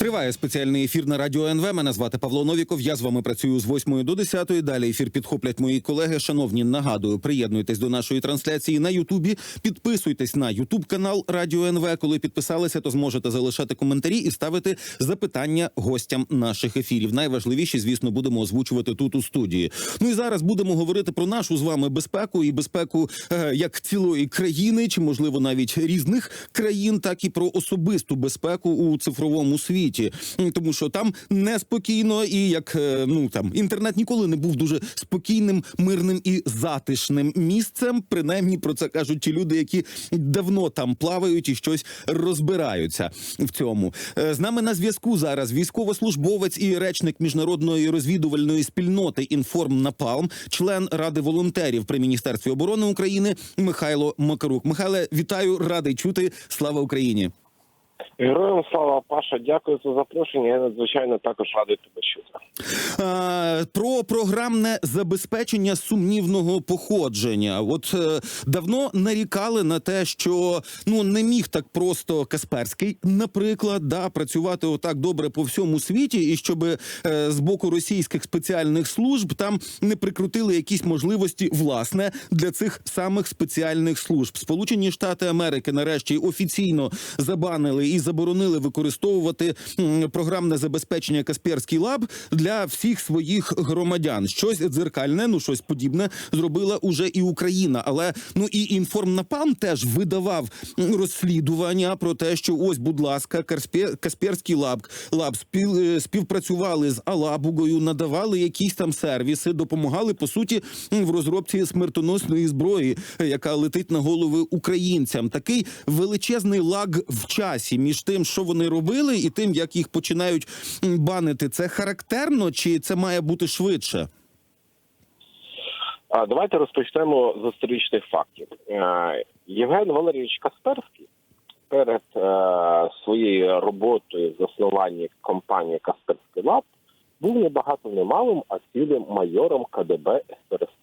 Триває спеціальний ефір на радіо НВ. Мене звати Павло Новіков. Я з вами працюю з 8 до 10. Далі ефір підхоплять мої колеги. Шановні, нагадую, приєднуйтесь до нашої трансляції на Ютубі. Підписуйтесь на Ютуб канал Радіо НВ. Коли підписалися, то зможете залишати коментарі і ставити запитання гостям наших ефірів. Найважливіші, звісно, будемо озвучувати тут у студії. Ну і зараз будемо говорити про нашу з вами безпеку і безпеку е, як цілої країни, чи можливо навіть різних країн, так і про особисту безпеку у цифровому світі. М, Тому що там неспокійно, і як е, ну там інтернет ніколи не був дуже спокійним, мирним і затишним місцем. Принаймні про це кажуть ті люди, які давно там плавають і щось розбираються в цьому. Е, З нами на зв'язку зараз військовослужбовець і речник міжнародної розвідувальної спільноти Інформ Напалм, член ради волонтерів при міністерстві оборони України Михайло Макарук. Михайле, вітаю, радий чути. Слава Україні! Героям слава Паша, дякую за запрошення. Я надзвичайно також радий тебе чути. Е, Про програмне забезпечення сумнівного походження. От е, давно нарікали на те, що ну не міг так просто Касперський, наприклад, да працювати отак добре по всьому світі, і щоб е, з боку російських спеціальних служб там не прикрутили якісь можливості власне для цих самих спеціальних служб. Сполучені Штати Америки нарешті офіційно забанили і заборонили використовувати програмне забезпечення Касперський лаб для всіх своїх громадян. Щось дзеркальне, ну щось подібне зробила уже і Україна. Але ну і інформнапам теж видавав розслідування про те, що ось, будь ласка, Касперський лаб лаб е, співпрацювали з Алабугою, надавали якісь там сервіси, допомагали по суті в розробці смертоносної зброї, яка летить на голови українцям. Такий величезний лаг в часі між тим, що вони робили, і тим, як їх починають банити. Це характерно чи це має бути швидше? Давайте розпочнемо з історичних фактів. Е, Євген Валерійович Касперський перед е, своєю роботою в заснуванні компанії Касперський Лаб був не багато не малим, а цілим майором КДБ СРСР.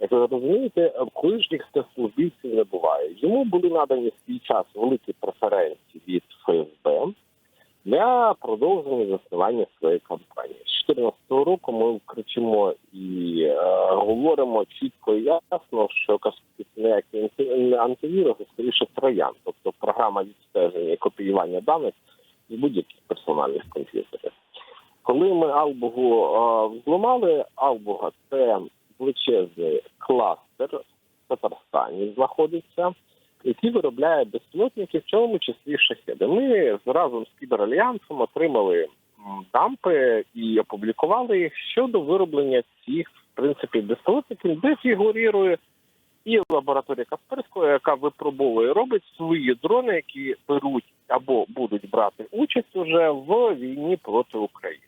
Як ви розумієте, колишніх спецслужбівців не буває. Йому були надані в свій час великі преференції від ФСБ для продовження заснування своєї компанії. З 2014 року ми кричимо і е, говоримо чітко і ясно, що як антивірус, а скоріше троян, тобто програма відстеження і копіювання даних з будь-яких персональних комп'ютерів. Коли ми Албугу е, взломали, Албуга це величезний кластер в Татарстані знаходиться, який виробляє безпілотники, в чому числі шахеди. Ми разом з кіберальянсом отримали дампи і опублікували їх щодо вироблення цих в принципі безпілотників, де фігурує і лабораторія Касперського, яка випробовує, робить свої дрони, які беруть або будуть брати участь уже в війні проти України.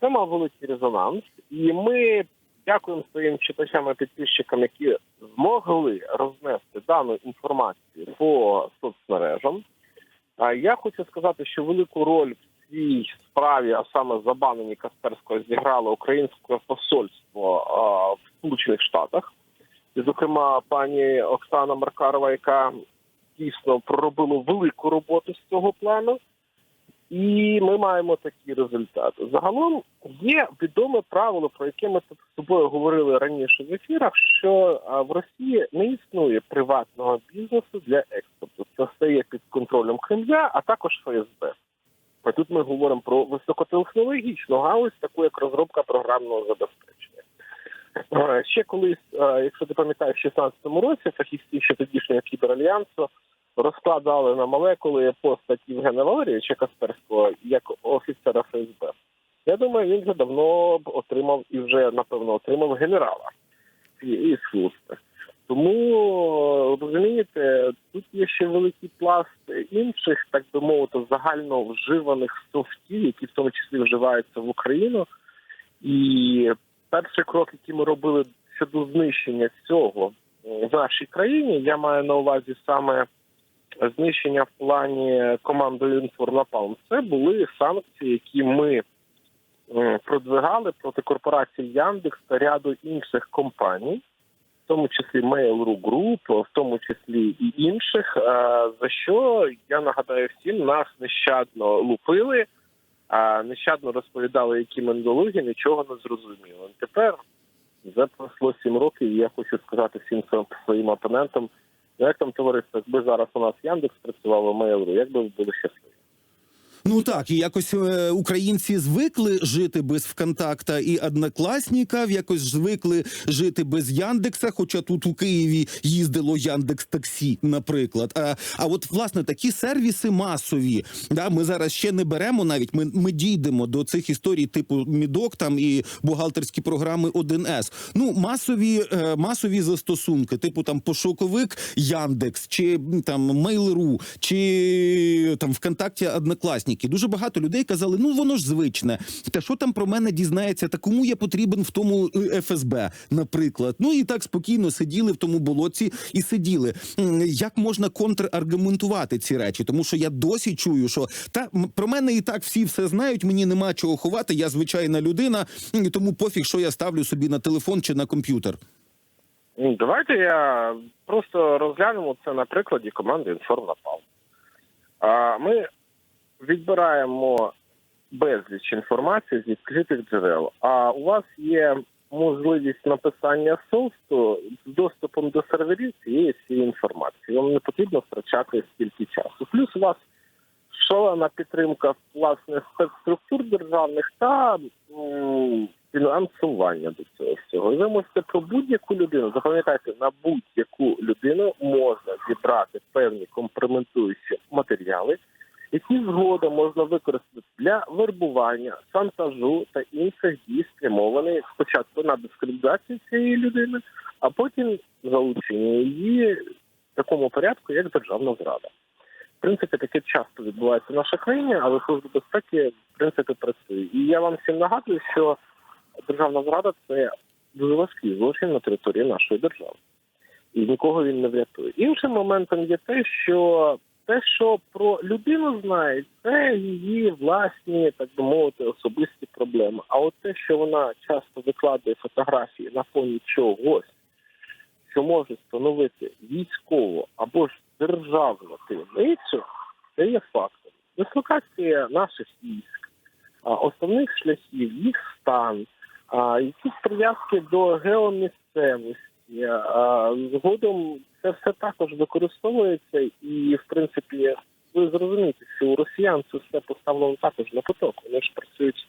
Це мав великий резонанс, і ми дякуємо своїм читачам і підписчикам, які змогли рознести дану інформацію по соцмережам. А я хочу сказати, що велику роль в цій справі, а саме забанені Касперського, зіграло українське посольство а, в Сполучених Штатах, і, зокрема, пані Оксана Маркарова, яка дійсно проробила велику роботу з цього плану. І ми маємо такі результати. Загалом є відоме правило, про яке ми тут з тобою говорили раніше в ефірах, що в Росії не існує приватного бізнесу для експорту. Це все є під контролем Кремля, а також ФСБ. А тут ми говоримо про високотехнологічну галузь, таку як розробка програмного забезпечення. Е, Ще колись, е, якщо ти пам'ятаєш, в 16-му році фахівці ще тодішнього кіберальянсу розкладали на молекули постать Євгена Валерійовича Касперського як офіцера ФСБ. Я думаю, він вже давно б отримав і вже напевно отримав генерала цієї служби. Тому розумієте, тут є ще великий пласт інших, так би мовити, загально вживаних софтів, які в тому числі вживаються в Україну. І перший крок, який ми робили щодо знищення цього в нашій країні, я маю на увазі саме знищення в плані командою Інформнапалм, це були санкції, які ми е, продвигали проти корпорації Яндекс та ряду інших компаній, в тому числі Mail.ru Group, в тому числі і інших. е, За що я нагадаю всім, нас нещадно лупили, а нещадно розповідали, які ми недолугі, нічого не зрозуміло. Тепер вже пройшло сім років, і я хочу сказати всім своїм- опонентам, як там товариство, якби зараз у нас Яндекс працював а Mail.ru, як би були щасливі. Ну так, і якось е, українці звикли жити без ВКонтакта і однокласніків, якось звикли жити без Яндекса. Хоча тут у Києві їздило Яндекс Таксі, наприклад. А, а от власне такі сервіси масові. Да, ми зараз ще не беремо навіть. Ми, ми дійдемо до цих історій, типу Мідок там і бухгалтерські програми 1С. Ну масові, е, масові застосунки, типу там пошуковик Яндекс чи там Mail.ru, чи там ВКонтакті Однокласники. Дуже багато людей казали: ну воно ж звичне. Та що там про мене дізнається? Та кому я потрібен в тому е, ФСБ, наприклад. Ну і так спокійно сиділи в тому болотці і сиділи. Як можна контраргументувати ці речі? Тому що я досі чую, що та про мене і так всі все знають. Мені нема чого ховати. Я звичайна людина, тому пофіг, що я ставлю собі на телефон чи на комп'ютер. Давайте я просто розглянемо це на прикладі команди «Інформнапал». А Ми відбираємо безліч інформації з відкритих джерел. А у вас є можливість написання софту з доступом до серверів цієї всієї інформації. Вам не потрібно втрачати стільки часу. Плюс у вас шалена підтримка власне спецструктур державних та фінансування до цього всього. Ви можете про будь-яку людину запам'ятайте, на будь-яку людину можна зібрати певні компрометуючі матеріали, які згодом можна використати для вербування, шантажу та інших дій, спрямованих спочатку на дискредитацію цієї людини, а потім залучення її в такому порядку, як державна зрада. В принципі, таке часто відбувається в нашій країні, але служба безпеки в принципі працює. І я вам всім нагадую, що державна зрада це дуже важкий злочин на території нашої держави. І нікого він не врятує. Іншим моментом є те, що те, що про людину знають, це її власні, так би мовити, особисті проблеми. А от те, що вона часто викладає фотографії на фоні чогось, що може становити військову або ж державну таємницю, це є фактом. Дислокація наших військ, основних шляхів, їх стан, якісь прив'язки до геомісцевості. Згодом це все також використовується, і в принципі ви зрозумієте, що у росіян це все поставлено також на поток. Вони ж працюють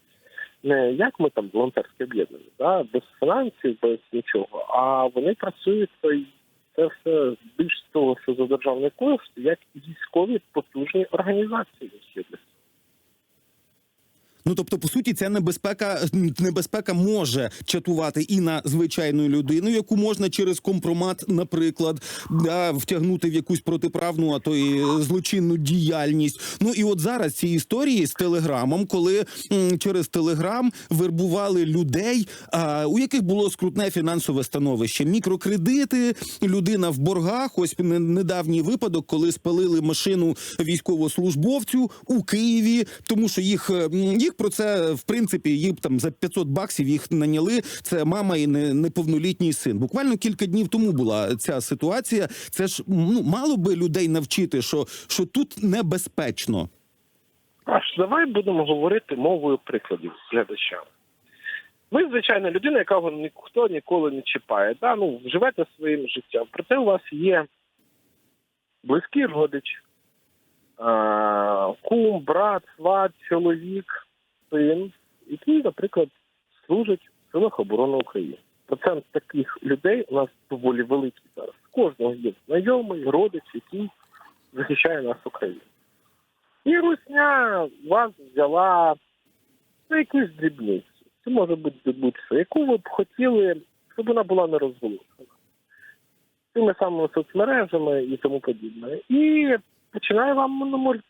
не як ми там волонтерське об'єднання, да, без фінансів, без нічого, а вони працюють то це все більш того, що за державний кошт, як військові потужні організації. Ну тобто, по суті, ця небезпека небезпека може чатувати і на звичайну людину, яку можна через компромат, наприклад, да, втягнути в якусь протиправну, а то і злочинну діяльність. Ну і от зараз ці історії з телеграмом, коли м, через телеграм вербували людей, а, у яких було скрутне фінансове становище, мікрокредити, людина в боргах. Ось не- недавній випадок, коли спалили машину військовослужбовцю у Києві, тому що їх е, м, про це в принципі їм там за 500 баксів їх наняли. Це мама і неповнолітній син. Буквально кілька днів тому була ця ситуація. Це ж ну мало би людей навчити, що, що тут небезпечно. Аж давай будемо говорити мовою прикладів з. Ви звичайна людина, якого ніхто ніколи не чіпає. Да? Ну, живете своїм життям. Проте у вас є близький родич, кум, брат, сват, чоловік, син, який, наприклад, служить в силах оборони України. Процент таких людей у нас доволі великий зараз. Кожного є знайомий, родич, який захищає нас Україну. І русня вас взяла за якусь дрібницю. Це може бути будь-що, яку ви б хотіли, щоб вона була не розголошена. Цими самими соцмережами і тому подібне. І починає вам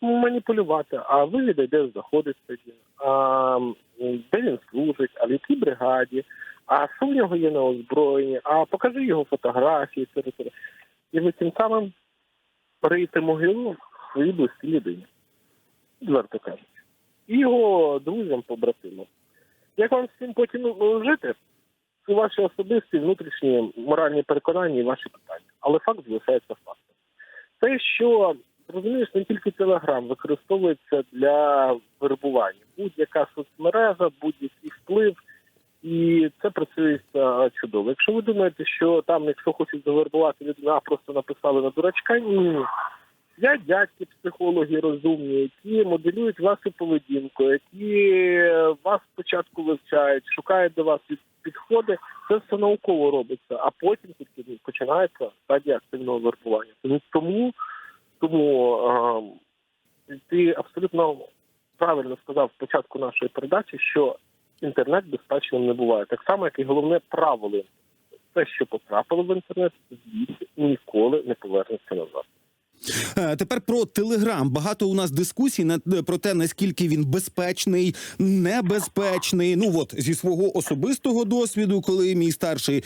маніпулювати. А ви де знаходиться він, а де він служить, а в якій бригаді, а що в нього є на озброєнні, а покажи його фотографії. т.д. І ви тим самим риєте могилу своїй близькій людині відверто кажучи, і його друзям, побратимам. Як вам з цим потім ну, жити? це ваші особисті внутрішні моральні переконання і ваші питання. Але факт залишається фактом. Те, що розумієш, не тільки Телеграм використовується для вербування. Будь-яка соцмережа, будь-який вплив, і це працює чудово. Якщо ви думаєте, що там, якщо хочуть завербувати людину, а просто написали на дурачка, ні. Я дядьки, психологи розумні, які моделюють вашу поведінку, які е, вас спочатку вивчають, шукають до вас під- підходи. Це все науково робиться, а потім тільки починається стадія активного вербування. Тому тому, е, ти абсолютно правильно сказав в початку нашої передачі, що інтернет безпечним не буває. Так само, як і головне правило. Те, що потрапило в інтернет, звідси ніколи не повернеться назад. Е, Тепер про телеграм. Багато у нас дискусій на про те, наскільки він безпечний, небезпечний. Ну от зі свого особистого досвіду, коли мій старший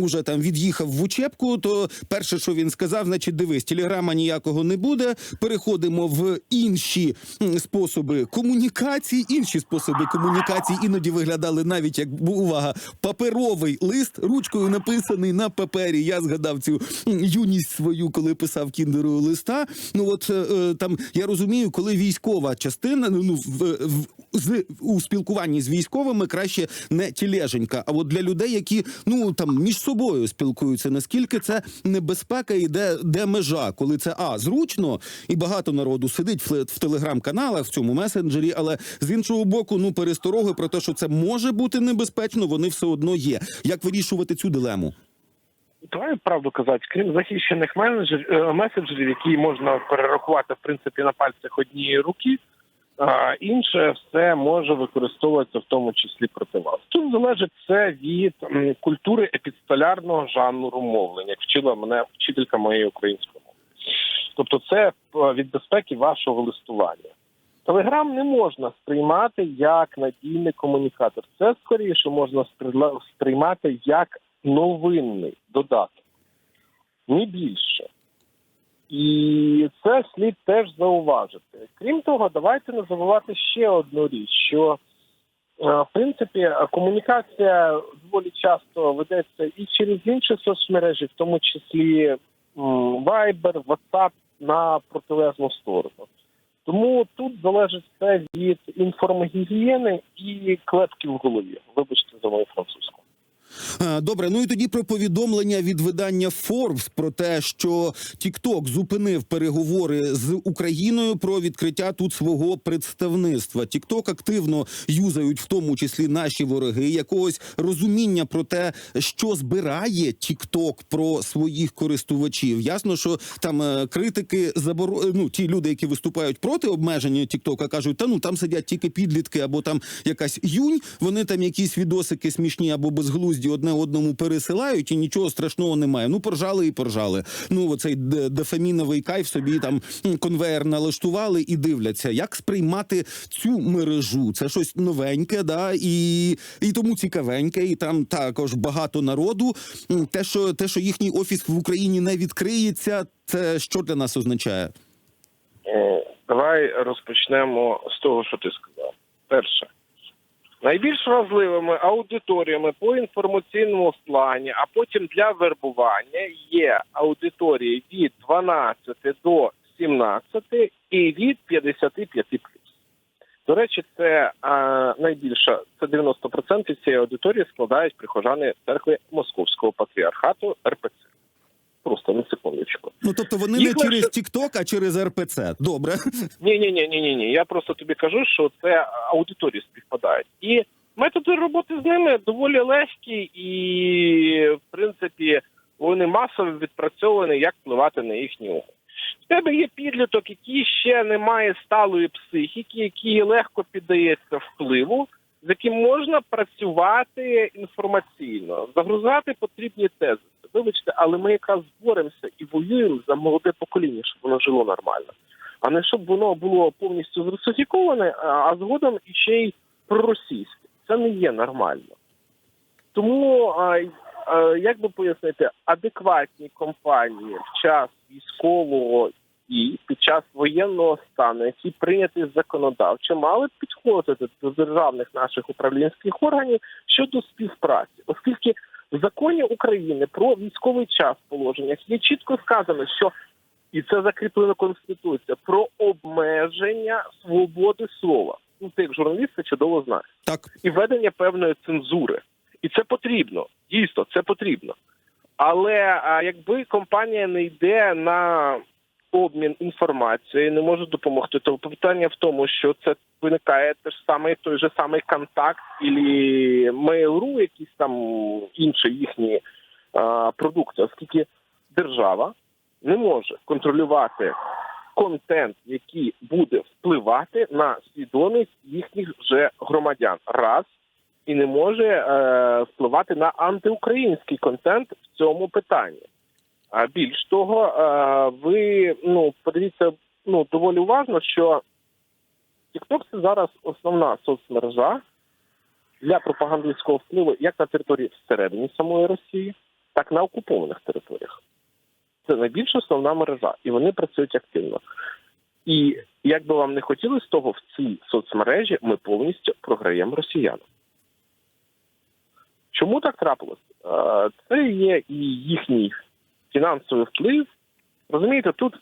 уже там від'їхав в учебку, то перше, що він сказав, значить, дивись, телеграма ніякого не буде. Переходимо в інші способи комунікації. Інші способи комунікації іноді виглядали навіть як увага, паперовий лист ручкою написаний на папері. Я згадав цю юність свою, коли писав кіндеру листа. Ну от е, е, там я розумію, коли військова частина, ну в, в з у спілкуванні з військовими краще не тілеженька. А от для людей, які ну там між собою спілкуються, наскільки це небезпека і де, де межа, коли це а зручно і багато народу сидить в, в телеграм-каналах в цьому месенджері, але з іншого боку, ну перестороги про те, що це може бути небезпечно, вони все одно є. Як вирішувати цю дилему? Давай правду казати, крім захищених менеджер, е, меседжерів, які можна перерахувати в принципі на пальцях однієї руки, а, інше все може використовуватися в тому числі проти вас. Тут залежить це від культури епістолярного жанру мовлення, як вчила мене вчителька моєї української мови. Тобто, це е, від безпеки вашого листування. Телеграм не можна сприймати як надійний комунікатор. Це скоріше можна сприймати як новинний додаток, не більше. І це слід теж зауважити. Крім того, давайте не забувати ще одну річ, що е, в принципі комунікація доволі часто ведеться і через інші соцмережі, в тому числі Viber, WhatsApp на протилежну сторону. Тому тут залежить все від інформогігієни і клепки в голові. Вибачте за мою французьку. Е, Добре, ну і тоді про повідомлення від видання Forbes про те, що TikTok зупинив переговори з Україною про відкриття тут свого представництва. TikTok активно юзають, в тому числі наші вороги, якогось розуміння про те, що збирає TikTok про своїх користувачів. Ясно, що там е, критики заборо... ну, ті люди, які виступають проти обмеження TikTok, кажуть, та ну там сидять тільки підлітки або там якась юнь. Вони там якісь відосики смішні або безглузді одне одному пересилають, і нічого страшного немає. Ну поржали і поржали. Ну оцей д- дофаміновий кайф собі там конвейер налаштували і дивляться, як сприймати цю мережу. Це щось новеньке, да і, і тому цікавеньке, і там також багато народу. Те, що те, що їхній офіс в Україні не відкриється, це що для нас означає? Е, Давай розпочнемо з того, що ти сказав. Перше, найбільш вразливими аудиторіями по інформаційному плані, а потім для вербування є аудиторії від 12 до 17 і від 55 До речі, це а, найбільша, це 90% цієї аудиторії складають прихожани церкви Московського патріархату РПЦ. Просто на секундочку. Ну тобто вони Їх не через TikTok, а через РПЦ. Добре. Ні, ні, ні, ні, ні, ні. Я просто тобі кажу, що це аудиторії співпадають. І методи роботи з ними доволі легкі, і в принципі вони масово відпрацьовані, як впливати на їхні уми. В тебе є підліток, який ще не має сталої психіки, який легко піддається впливу, з яким можна працювати інформаційно, загрузати потрібні тези. Вибачте, але ми якраз боремося і воюємо за молоде покоління, щоб воно жило нормально а не щоб воно було повністю зрусифіковане, а згодом і ще й проросійське. Це не є нормально. Тому, а, а, як би пояснити, адекватні компанії в час військового дій під час воєнного стану, які прийняті законодавчо, мали б підходити до державних наших управлінських органів щодо співпраці, оскільки в законі України про військовий час в положеннях є чітко сказано, що і це закріплено Конституція про обмеження свободи слова. Ну, ти як журналіст це чудово знаєш Так, і введення певної цензури. І це потрібно. Дійсно, це потрібно. Але а, якби компанія не йде на обмін інформацією, не може допомогти, то питання в тому, що це виникає те ж саме той же самий контакт, і Mail.ru, якісь там інші їхні а, продукти, оскільки держава не може контролювати контент, який буде впливати на свідомість їхніх вже громадян, раз. І не може е, впливати на антиукраїнський контент в цьому питанні. А більш того, е, ви ну подивіться ну доволі уважно, що TikTok – це зараз основна соцмережа для пропагандистського впливу як на території всередині самої Росії, так і на окупованих територіях. Це найбільш основна мережа, і вони працюють активно. І як би вам не хотілося того, в цій соцмережі ми повністю програємо росіянам. Чому так трапилось? Е, Це є і їхній фінансовий вплив. Розумієте, тут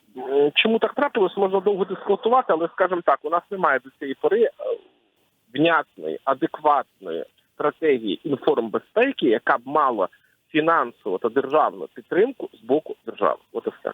чому так трапилось, можна довго дискутувати, але скажімо так, у нас немає до цієї пори е, внятної, адекватної стратегії інформбезпеки, яка б мала фінансову та державну підтримку з боку держави. От і все.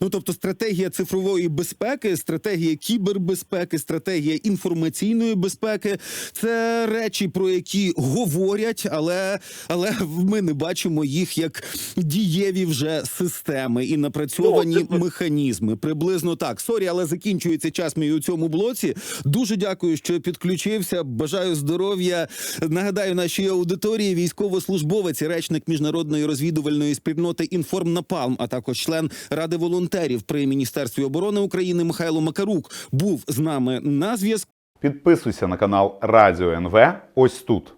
Ну тобто стратегія цифрової безпеки, стратегія кібербезпеки, стратегія інформаційної безпеки це речі, про які говорять, але, але ми не бачимо їх як дієві вже системи і напрацьовані Ну, механізми. Приблизно так. Сорі, але закінчується час мій у цьому блоці. Дуже дякую, що підключився. Бажаю здоров'я. Нагадаю, нашій аудиторії військовослужбовець, і речник міжнародної розвідувальної спільноти Інформнапалм, а також член ради волонтерів при міністерстві оборони України Михайло Макарук був з нами на зв'язку. Підписуйся на канал Радіо НВ ось тут.